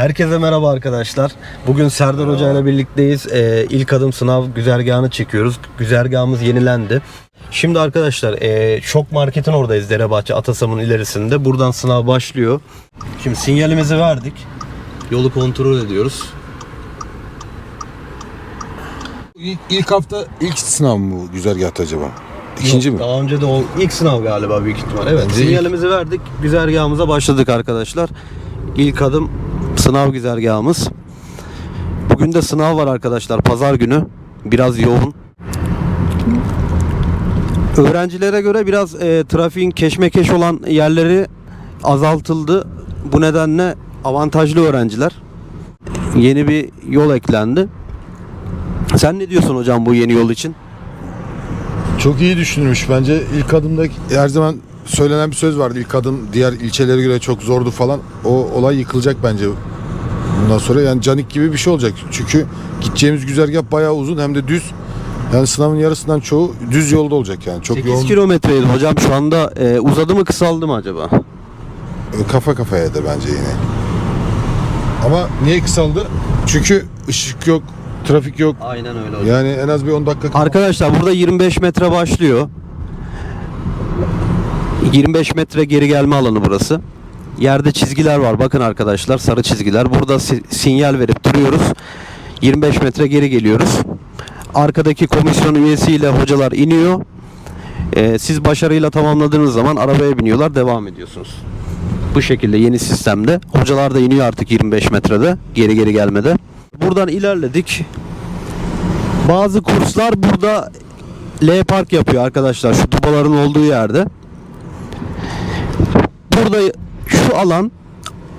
Herkese merhaba arkadaşlar. Bugün Serdar Hoca ile birlikteyiz. Ee, ilk adım sınav güzergahını çekiyoruz. Güzergahımız yenilendi. Şimdi arkadaşlar ee, Şok Market'in oradayız Derebahçe Atasam'ın ilerisinde. Buradan sınav başlıyor. Şimdi sinyalimizi verdik. Yolu kontrol ediyoruz. İlk, ilk hafta ilk sınav mı bu güzergahta acaba? İkinci Yok, mi? Daha önce de o ilk sınav galiba büyük ihtimal. Evet sinyalimizi verdik. Güzergahımıza başladık arkadaşlar. İlk adım sınav güzergahımız. Bugün de sınav var arkadaşlar pazar günü. Biraz yoğun. Öğrencilere göre biraz e, trafiğin keşmekeş olan yerleri azaltıldı. Bu nedenle avantajlı öğrenciler. Yeni bir yol eklendi. Sen ne diyorsun hocam bu yeni yol için? Çok iyi düşünülmüş bence. İlk adımda her zaman söylenen bir söz vardı. İlk adım diğer ilçelere göre çok zordu falan. O olay yıkılacak bence. Bundan sonra yani canik gibi bir şey olacak. Çünkü gideceğimiz güzergah bayağı uzun hem de düz. Yani sınavın yarısından çoğu düz yolda olacak yani. Çok 8 yoğun kilometreydi hocam şu anda e, uzadı mı kısaldı mı acaba? kafa kafaya da bence yine. Ama niye kısaldı? Çünkü ışık yok, trafik yok. Aynen öyle hocam. Yani en az bir 10 dakika Arkadaşlar burada 25 metre başlıyor. 25 metre geri gelme alanı burası. Yerde çizgiler var. Bakın arkadaşlar sarı çizgiler. Burada si- sinyal verip duruyoruz. 25 metre geri geliyoruz. Arkadaki komisyon üyesiyle hocalar iniyor. Ee, siz başarıyla tamamladığınız zaman arabaya biniyorlar, devam ediyorsunuz. Bu şekilde yeni sistemde. Hocalar da iniyor artık 25 metrede geri geri gelmede. Buradan ilerledik. Bazı kurslar burada L park yapıyor arkadaşlar şu dubaların olduğu yerde. Burada şu alan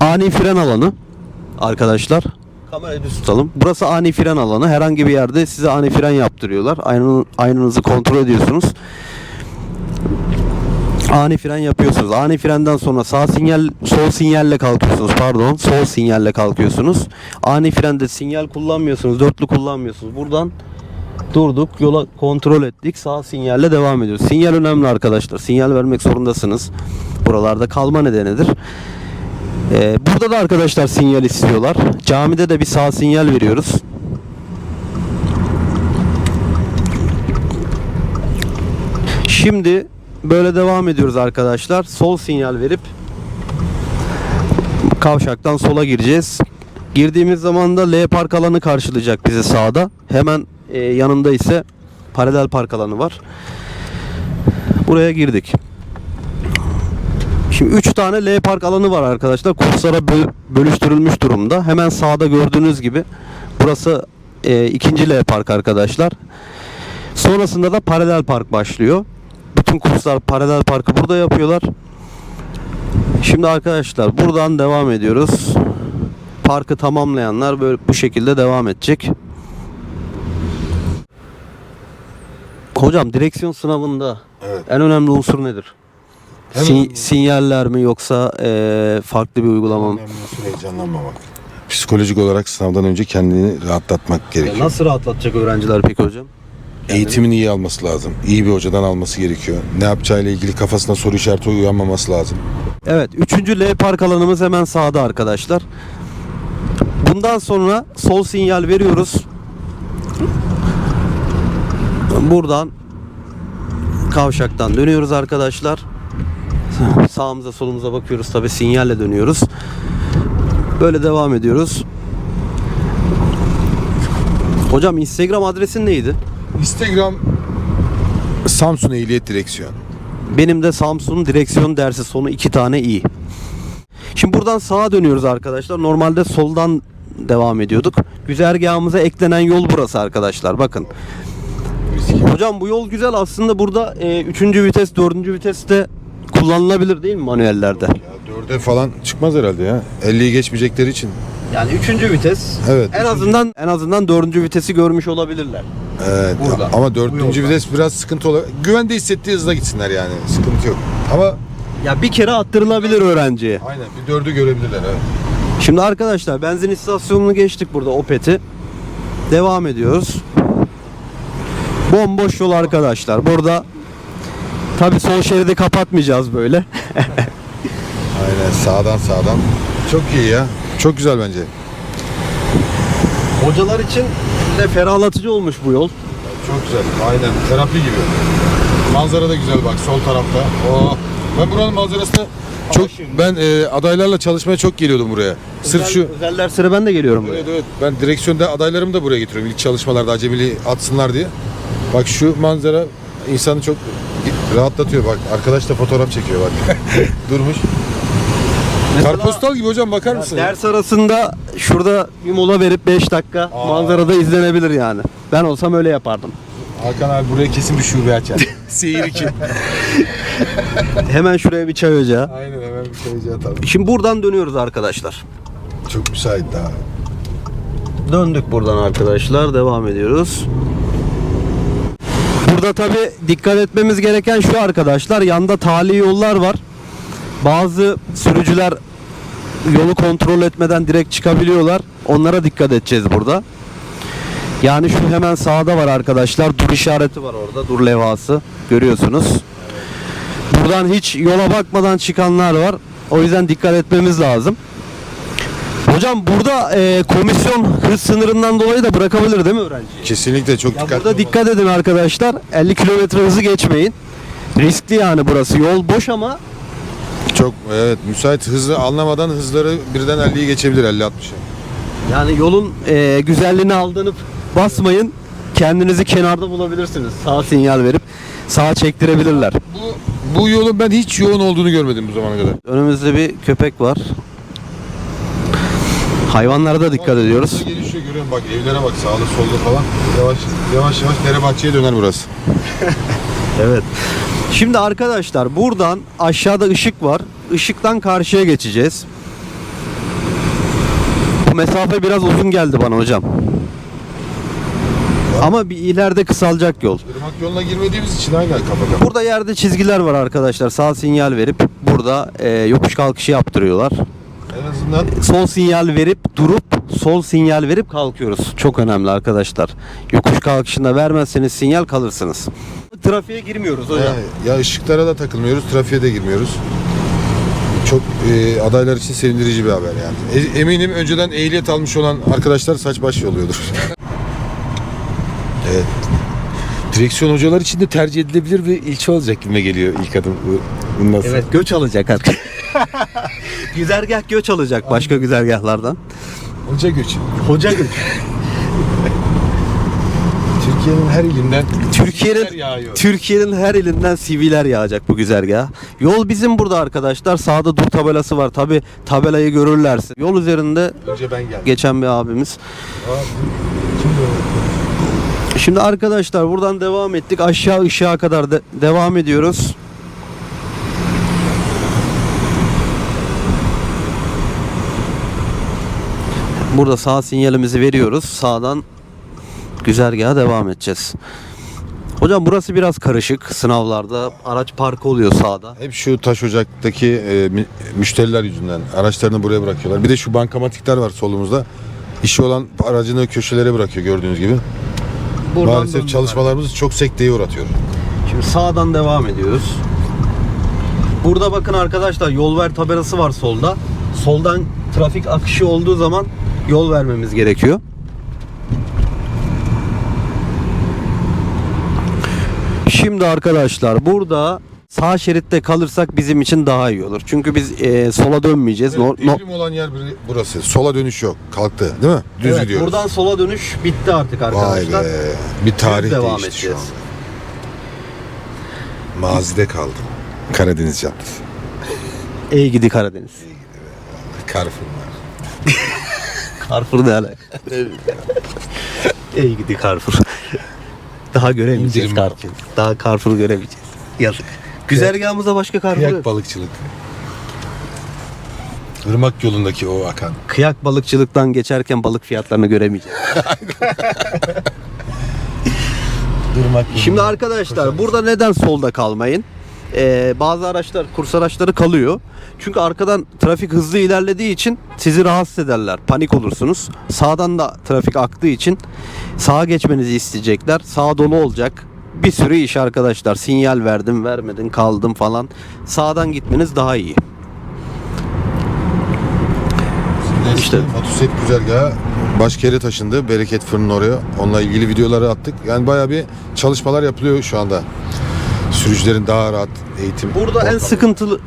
ani fren alanı arkadaşlar. Kamerayı düz tutalım. Burası ani fren alanı. Herhangi bir yerde size ani fren yaptırıyorlar. Aynı, aynanızı kontrol ediyorsunuz. Ani fren yapıyorsunuz. Ani frenden sonra sağ sinyal, sol sinyalle kalkıyorsunuz. Pardon, sol sinyalle kalkıyorsunuz. Ani frende sinyal kullanmıyorsunuz, dörtlü kullanmıyorsunuz. Buradan durduk, yola kontrol ettik. Sağ sinyalle devam ediyoruz. Sinyal önemli arkadaşlar. Sinyal vermek zorundasınız. Buralarda kalma nedenidir. Ee, burada da arkadaşlar sinyal istiyorlar. Camide de bir sağ sinyal veriyoruz. Şimdi böyle devam ediyoruz arkadaşlar. Sol sinyal verip kavşaktan sola gireceğiz. Girdiğimiz zaman da L park alanı karşılayacak bizi sağda. Hemen e, yanında ise paralel park alanı var. Buraya girdik. Şimdi 3 tane L park alanı var arkadaşlar. Kurslara bö- bölüştürülmüş durumda. Hemen sağda gördüğünüz gibi burası e, ikinci L park arkadaşlar. Sonrasında da paralel park başlıyor. Bütün kurslar paralel parkı burada yapıyorlar. Şimdi arkadaşlar buradan devam ediyoruz. Parkı tamamlayanlar böyle bu şekilde devam edecek. Hocam direksiyon sınavında Evet. en önemli unsur nedir? En Sin- önemli- sinyaller mi yoksa eee, farklı bir uygulama mı? Heyecanlanmamak. Psikolojik olarak sınavdan önce kendini rahatlatmak Ya gerekiyor. nasıl rahatlatacak öğrenciler peki hocam? Eğitimini iyi alması lazım. İyi bir hocadan alması gerekiyor. Ne yapacağıyla ilgili kafasına soru işareti uyanmaması lazım. Evet, üçüncü L park alanımız hemen sağda arkadaşlar. Bundan sonra sol sinyal veriyoruz. Buradan kavşaktan dönüyoruz arkadaşlar. Sağımıza solumuza bakıyoruz tabi sinyalle dönüyoruz. Böyle devam ediyoruz. Hocam Instagram adresin neydi? Instagram Samsun Ehliyet Direksiyon. Benim de Samsun direksiyon dersi sonu iki tane iyi. Şimdi buradan sağa dönüyoruz arkadaşlar. Normalde soldan devam ediyorduk. Güzergahımıza eklenen yol burası arkadaşlar. Bakın. Hocam bu yol güzel aslında burada 3. vites 4. viteste kullanılabilir değil mi manuellerde? Ya dörde falan çıkmaz herhalde ya. 50'yi geçmeyecekleri için. Yani 3. vites. Evet. En azından en azından 4. vitesi görmüş olabilirler. Evet. Burada. Ama Bu dördüncü yolda. vites biraz sıkıntı olur. Güvende hissettiği hızla gitsinler yani. Sıkıntı yok. Ama Ya bir kere attırılabilir öğrenciye. aynen bir dördü görebilirler. Evet. Şimdi arkadaşlar benzin istasyonunu geçtik burada Opet'i. Devam ediyoruz. Bomboş yol arkadaşlar. Burada tabi sol şeridi kapatmayacağız böyle. Aynen sağdan sağdan. Çok iyi ya. Çok güzel bence. Hocalar için de ferahlatıcı olmuş bu yol. Çok güzel. Aynen. Terapi gibi. Manzara da güzel bak sol tarafta. Oh. Ben buranın manzarasına çok ben e, adaylarla çalışmaya çok geliyordum buraya. Sırf şu Özel derslere ben de geliyorum buraya. Evet evet. Ben direksiyonda adaylarımı da buraya getiriyorum. İlk çalışmalarda acemili atsınlar diye. Bak şu manzara insanı çok rahatlatıyor. Bak arkadaş da fotoğraf çekiyor bak. Durmuş. Mesela- Karpostal gibi hocam bakar mısın? Ders arasında şurada bir mola verip 5 dakika Aa. manzarada izlenebilir yani. Ben olsam öyle yapardım. Hakan abi buraya kesin bir şube açar. Seyir için. Hemen şuraya bir çay ocağı. Aynen hemen bir şeyci atalım. Şimdi buradan dönüyoruz arkadaşlar. Çok müsait daha. Döndük buradan arkadaşlar. Devam ediyoruz. Burada tabi dikkat etmemiz gereken şu arkadaşlar. Yanda tali yollar var. Bazı sürücüler yolu kontrol etmeden direkt çıkabiliyorlar. Onlara dikkat edeceğiz burada. Yani şu hemen sağda var arkadaşlar. Dur işareti var orada. Dur levhası. Görüyorsunuz. Buradan hiç yola bakmadan çıkanlar var. O yüzden dikkat etmemiz lazım. Hocam burada e, komisyon hız sınırından dolayı da bırakabilir değil mi öğrenci? Kesinlikle çok Ya dikkatli burada olmak- dikkat edin arkadaşlar. 50 kilometre hızı geçmeyin. Riskli yani burası. Yol boş ama Çok evet müsait hızlı anlamadan hızları birden 50'yi geçebilir 50 60'ı. yani yolun e, güzelliğini aldanıp basmayın. Kendinizi kenarda bulabilirsiniz. Sağ sinyal verip sağa çektirebilirler. Bu bu yolun ben hiç yoğun olduğunu görmedim bu zamana kadar. Önümüzde bir köpek var. Hayvanlara da dikkat ediyoruz. Hızlı Gelişiyor görüyorum bak evlere bak sağda solda falan. Yavaş yavaş yavaş dere bahçeye döner burası. Evet. Şimdi arkadaşlar buradan aşağıda ışık var. Işıktan karşıya geçeceğiz. Bu mesafe biraz uzun geldi bana hocam. Ama bir ileride kısalacak yol. Irmak yoluna girmediğimiz için aynen kafa. Burada yerde çizgiler var arkadaşlar. Sağ sinyal verip burada e, yokuş kalkışı yaptırıyorlar. En azından Sol sinyal verip durup sol sinyal verip kalkıyoruz. Çok önemli arkadaşlar. Yokuş kalkışında vermezseniz sinyal kalırsınız. Trafiğe girmiyoruz hocam. yani, ya ışıklara da takılmıyoruz, trafiğe de girmiyoruz. Çok e, adaylar için sevindirici bir haber yani. E- eminim önceden ehliyet almış olan arkadaşlar saç baş yoluyordur. evet. Direksiyon hocalar için de tercih edilebilir bir ilçe olacak gibi geliyor ilk adım bu. Bundan sonra. Evet göç alacak artık. güzergah göç alacak başka güzergahlardan. Hoca göçü. Hoca göç. Türkiye'nin her ilinden Türkiye'nin. Türkiye'nin her ilinden CV'ler yağacak bu güzergah. Yol bizim burada arkadaşlar. Sağda dur tabelası var. Tabi tabelayı görürlerse. Yol üzerinde Önce ben geldim. geçen bir abimiz. O? Şimdi arkadaşlar buradan devam ettik. Aşağı ışığa kadar de- devam ediyoruz. Burada sağ sinyalimizi veriyoruz. Sağdan güzergaha devam edeceğiz. Hocam burası biraz karışık. Sınavlarda araç parkı oluyor sağda. Hep şu taş ocaktaki e, mü- müşteriler yüzünden araçlarını buraya bırakıyorlar. Bir de şu bankamatikler var solumuzda. İşi olan aracını köşelere bırakıyor gördüğünüz gibi. Buradan Maalesef döndüler. çalışmalarımız çok sekteye uğratıyor. Şimdi sağdan devam ediyoruz. Burada bakın arkadaşlar yol ver tabelası var solda. Soldan trafik akışı olduğu zaman yol vermemiz gerekiyor. Şimdi arkadaşlar burada sağ şeritte kalırsak bizim için daha iyi olur. Çünkü biz e, sola dönmeyeceğiz. No- no- Devrim olan yer burası. Sola dönüş yok. Kalktı değil mi? Düz Evet, gidiyoruz. buradan sola dönüş bitti artık Vay arkadaşlar. be. Bir tarih Düz devam değişti şu edeceğiz. an. Mazide kaldım. Karadeniz Caddesi. Ey gidi Karadeniz. Carrefour var. Carrefour ne alaka? Ey gidi Carrefour. Daha göremeyeceğiz İndirim Carrefour. Daha Carrefour göremeyeceğiz. Yazık. Güzergahımızda başka Carrefour Kıyak yok. balıkçılık. Irmak yolundaki o akan. Kıyak balıkçılıktan geçerken balık fiyatlarını göremeyeceğiz. Irmak Şimdi arkadaşlar burada neden solda kalmayın? Ee, bazı araçlar, kurs araçları kalıyor. Çünkü arkadan trafik hızlı ilerlediği için sizi rahatsız ederler. Panik olursunuz. Sağdan da trafik aktığı için sağa geçmenizi isteyecekler. Sağ dolu olacak. Bir sürü iş arkadaşlar. Sinyal verdim, vermedin, kaldım falan. Sağdan gitmeniz daha iyi. İşte. Motoset güzergahı başka yere taşındı. Bereket fırının oraya. Onunla ilgili videoları attık. Yani bayağı bir çalışmalar yapılıyor şu anda. Sürücülerin daha rahat eğitim. Burada en ortamı. sıkıntılı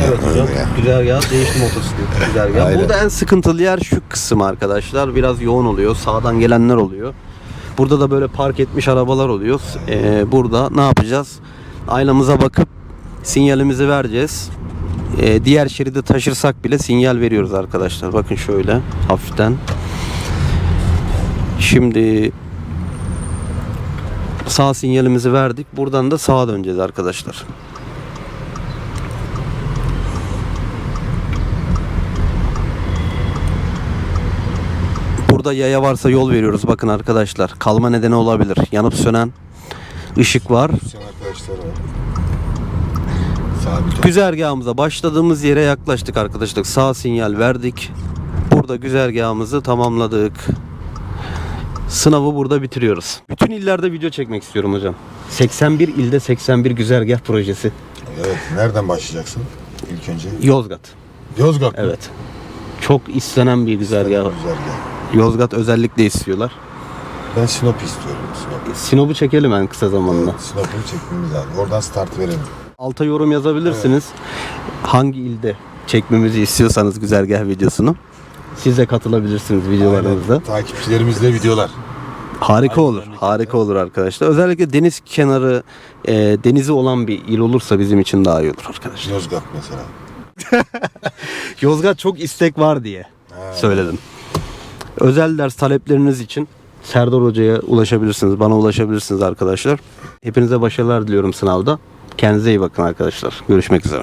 Evet hocam. Güzergah değişti motosiklet güzergah. Aynen. Burada en sıkıntılı yer şu kısım arkadaşlar. Biraz yoğun oluyor. Sağdan gelenler oluyor. Burada da böyle park etmiş arabalar oluyor. Ee, burada ne yapacağız? Aynamıza bakıp sinyalimizi vereceğiz. Ee, diğer şeride taşırsak bile sinyal veriyoruz arkadaşlar. Bakın şöyle hafiften. Şimdi sağ sinyalimizi verdik. Buradan da sağa döneceğiz arkadaşlar. Burada yaya varsa yol veriyoruz. Bakın arkadaşlar kalma nedeni olabilir. Yanıp sönen ışık var. Güzergahımıza başladığımız yere yaklaştık arkadaşlar. Sağ sinyal verdik. Burada güzergahımızı tamamladık. Sınavı burada bitiriyoruz. Bütün illerde video çekmek istiyorum hocam. 81 ilde 81 güzergah projesi. Evet. Nereden başlayacaksın? İlk önce. Yozgat. Yozgat mı? Evet. Çok istenen bir güzergah. Güzergah. Yozgat özellikle istiyorlar. Ben Sinop istiyorum. Sinop. Sinop'u çekelim en kısa zamanda. Evet, Sinop'u çekmemiz lazım. Oradan start verelim. Alta yorum yazabilirsiniz. Hangi ilde çekmemizi istiyorsanız güzergah videosunu. Siz de katılabilirsiniz videolarımızda. Aynen. Takipçilerimizle videolar. Harika olur. Harika olur arkadaşlar. Özellikle deniz kenarı, e, denizi olan bir il olursa bizim için daha iyi olur arkadaşlar. Yozgat mesela. Yozgat çok istek var diye söyledim. Özel ders talepleriniz için Serdar Hoca'ya ulaşabilirsiniz. Bana ulaşabilirsiniz arkadaşlar. Hepinize başarılar diliyorum sınavda. Kendinize iyi bakın arkadaşlar. Görüşmek üzere.